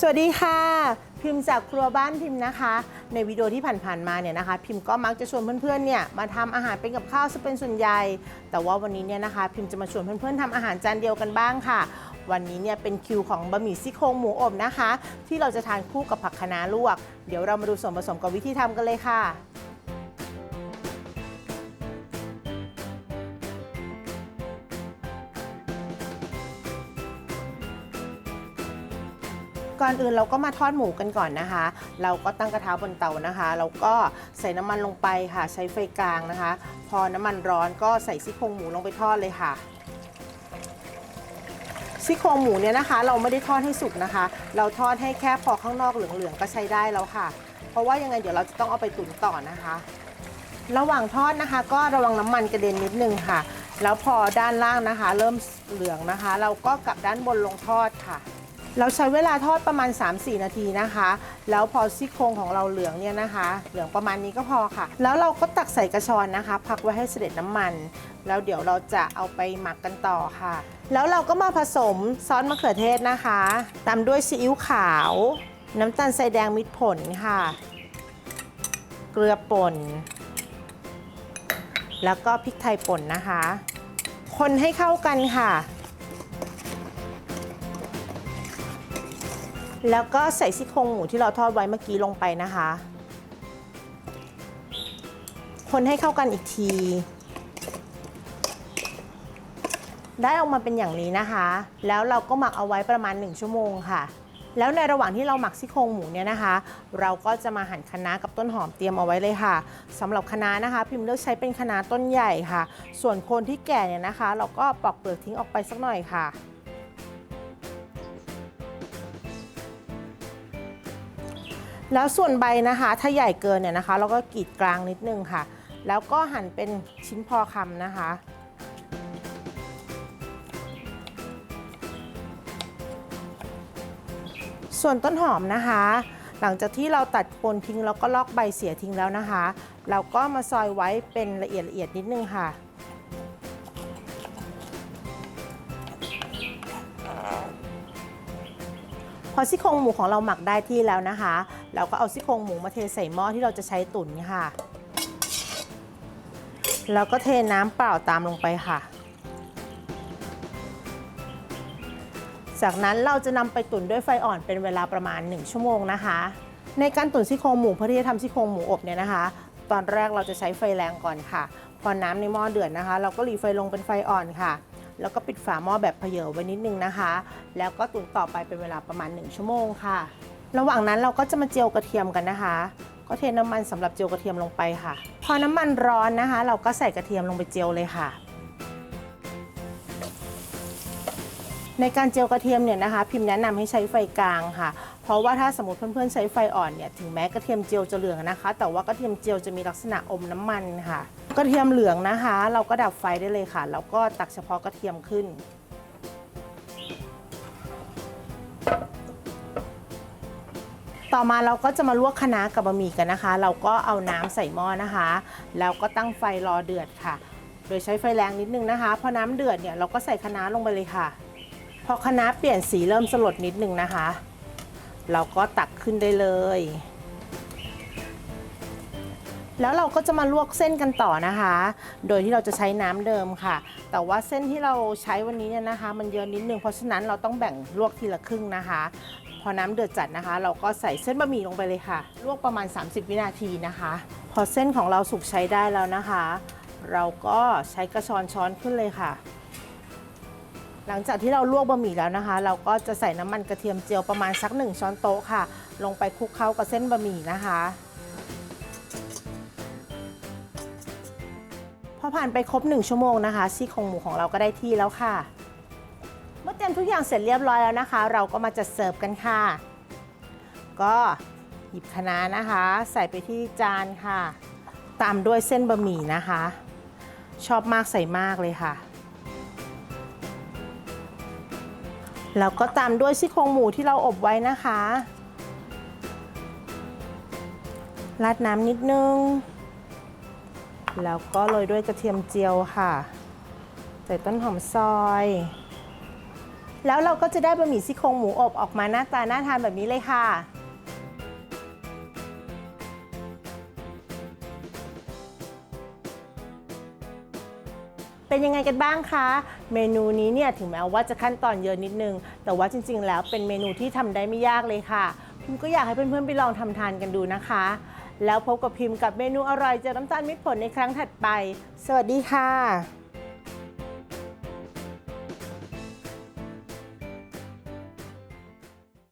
สวัสดีค่ะ พิมพ์จากครัวบ้านพิมพ์นะคะ ในวิดีโอที่ผ่านๆมาเนี่ยนะคะ พิมพ์ก็มักจะชวนเพื่อนๆเนี่ยมาทำอาหารเป็นกับข้าวซะเป็นส่วนใหญ่ แต่ว่าวันนี้เนี่ยนะคะ พิมพ์จะมาชวนเพื่อนๆทำอาหารจานเดียวกันบ้างค่ะ วันนี้เนี่ยเป็นคิวของบะหมี่ซี่โครงหมูอบนะคะ ที่เราจะทานคู่กับผักคะน้าลวก เดี๋ยวเรามาดูส่วนผสมกับวิธีทำกันเลยค่ะ ก่อนอื่นเราก็มาทอดหมูกันก่อนนะคะ เราก็ตั้งกระทะบนเตานะคะแล้วก็ใส่น้ำมันลงไปค่ะ ใช้ไฟกลางนะคะ พอน้ำมันร้อนก็ใส่ซี่โครงหมูลงไปทอดเลยค่ะซี่โครงหมูเนี่ยนะคะ เราไม่ได้ทอดให้สุกนะคะ เราทอดให้แค่พอข้างนอกเหลืองๆก็ใช้ได้แล้วค่ะ เพราะว่ายังไงเดี๋ยวเราจะต้องเอาไปตุ๋นต่อนะคะ ระหว่างทอดนะคะ ก็ระวังน้ำมันกระเด็นนิดนึงค่ะ แล้วพอด้านล่างนะคะ เริ่มเหลืองนะคะ เราก็กลับด้านบนลงทอดค่ะ เราใช้เวลาทอดประมาณ 3-4 นาทีนะคะ แล้วพอซี่โครงของเราเหลืองเนี่ยนะคะ เหลืองประมาณนี้ก็พอค่ะ แล้วเราก็ตักใส่กระชอนนะคะ พักไว้ให้เสด็จน้ำมัน แล้วเดี๋ยวเราจะเอาไปหมักกันต่อค่ะ แล้วเราก็มาผสมซอสมะเขือเทศนะคะ ตามด้วยซีอิ๊วขาว น้ำตาลทรายแดงมิตรผลค่ะ เกลือป่น แล้วก็พริกไทยป่นนะคะ คนให้เข้ากันค่ะ แล้วก็ใส่ซี่โครงหมูที่เราทอดไว้เมื่อกี้ลงไปนะคะ คนให้เข้ากันอีกที ได้ออกมาเป็นอย่างนี้นะคะ แล้วเราก็หมักเอาไว้ประมาณ 1 ชั่วโมงค่ะ แล้วในระหว่างที่เราหมักซี่โครงหมูเนี่ยนะคะ เราก็จะมาหั่นคะน้ากับต้นหอมเตรียมเอาไว้เลยค่ะสำหรับคะน้านะคะ พิมพ์เลือกใช้เป็นคะน้าต้นใหญ่ค่ะ ส่วนโคนที่แก่เนี่ยนะคะ เราก็ปอกเปลือกทิ้งออกไปสักหน่อยค่ะ แล้วส่วนใบนะคะ ถ้าใหญ่เกินเนี่ยนะคะ เราก็กรีดกลางนิดนึงค่ะ แล้วก็หั่นเป็นชิ้นพอคำนะคะ ส่วนต้นหอมนะคะ หลังจากที่เราตัดโคนทิ้งแล้วก็ลอกใบเสียทิ้งแล้วนะคะ เราก็มาซอยไว้เป็นละเอียดละเอียดนิดนึงค่ะ พอซี่โครงหมูของเราหมักได้ที่แล้วนะคะ เราก็เอาซี่โครงหมูมาเทใส่หม้อที่เราจะใช้ตุ๋นค่ะ แล้วก็เทน้ำเปล่าตามลงไปค่ะ จากนั้นเราจะนำไปตุ๋นด้วยไฟอ่อนเป็นเวลาประมาณ 1 ชั่วโมงนะคะ ในการตุ๋นซี่โครงหมูเพื่อที่จะทำซี่โครงหมูอบเนี่ยนะคะ ตอนแรกเราจะใช้ไฟแรงก่อนค่ะ พอน้ำในหม้อเดือดนะคะ เราก็หลีไฟลงเป็นไฟอ่อนค่ะ แล้วก็ปิดฝาหม้อแบบเผยไว้นิดนึงนะคะ แล้วก็ตุ๋นต่อไปเป็นเวลาประมาณ 1 ชั่วโมงค่ะ ระหว่างนั้นเราก็จะมาเจียวกระเทียมกันนะคะ ก็เทน้ำมันสำหรับเจียวกระเทียมลงไปค่ะ พอน้ำมันร้อนนะคะ เราก็ใส่กระเทียมลงไปเจียวเลยค่ะ ในการเจียวกระเทียมเนี่ยนะคะ พิมพ์แนะนำให้ใช้ไฟกลางค่ะเพราะว่าถ้าสมมติเพื่อนๆใช้ไฟอ่อนเนี่ยถึงแม้กระเทียมเจียวจะเหลืองนะคะ แต่ว่ากระเทียมเจียวจะมีลักษณะอมน้ำมันค่ะ กระเทียมเหลืองนะคะ เราก็ดับไฟได้เลยค่ะ แล้วก็ตักเฉพาะกระเทียมขึ้น ต่อมาเราก็จะมาลวกคะน้ากับบะหมี่กันนะคะ เราก็เอาน้ำใส่หม้อนะคะ แล้วก็ตั้งไฟรอเดือดค่ะ โดยใช้ไฟแรงนิดนึงนะคะ พอน้ำเดือดเนี่ยเราก็ใส่คะน้าลงไปเลยค่ะ พอคะน้าเปลี่ยนสีเริ่มสลดนิดนึงนะคะ เราก็ตักขึ้นได้เลย แล้วเราก็จะมาลวกเส้นกันต่อนะคะ โดยที่เราจะใช้น้ำเดิมค่ะ แต่ว่าเส้นที่เราใช้วันนี้เนี่ยนะคะ มันเยอะนิดนึง เพราะฉะนั้นเราต้องแบ่งลวกทีละครึ่งนะคะ พอน้ำเดือดจัดนะคะ เราก็ใส่เส้นบะหมี่ลงไปเลยค่ะ ลวกประมาณ 30 วินาทีนะคะ พอเส้นของเราสุกใช้ได้แล้วนะคะ เราก็ใช้กระชอนช้อนขึ้นเลยค่ะ หลังจากที่เราลวกบะหมี่แล้วนะคะ เราก็จะใส่น้ำมันกระเทียมเจียวประมาณสักหนึ่งช้อนโต๊ะค่ะ ลงไปคลุกเคล้ากับเส้นบะหมี่นะคะ อผ่านไปครบหนึ่งชั่วโมงนะคะซี่โครงหมูของเราก็ได้ที่แล้วค่ะ เมื่อเตรียมทุกอย่างเสร็จเรียบร้อยแล้วนะคะ เราก็มาจัดเสิร์ฟกันค่ะ ก็หยิบคะน้านะคะ ใส่ไปที่จานค่ะ ตามด้วยเส้นบะหมี่นะคะ ชอบมากใส่มากเลยค่ะแล้วก็ตามด้วยซี่โครงหมูที่เราอบไว้นะคะราดน้ำนิดนึง แล้วก็โรยด้วยกระเทียมเจียวค่ะ ใส่ต้นหอมซอย แล้วเราก็จะได้บะหมี่ซี่โครงหมูอบออกมาหน้าตาน่าทานแบบนี้เลยค่ะเป็นยังไงกันบ้างคะ เมนูนี้เนี่ยถึงแม้ว่าจะขั้นตอนเยอะนิดนึง แต่ว่าจริง ๆ แล้วเป็นเมนูที่ทำได้ไม่ยากเลยค่ะพิมก็อยากให้เพื่อนๆไปลองทำทานกันดูนะคะ แล้วพบกับพิมพ์กับเมนูอร่อยจากน้ำตาลมิตรผลในครั้งถัดไป สวัสดีค่ะ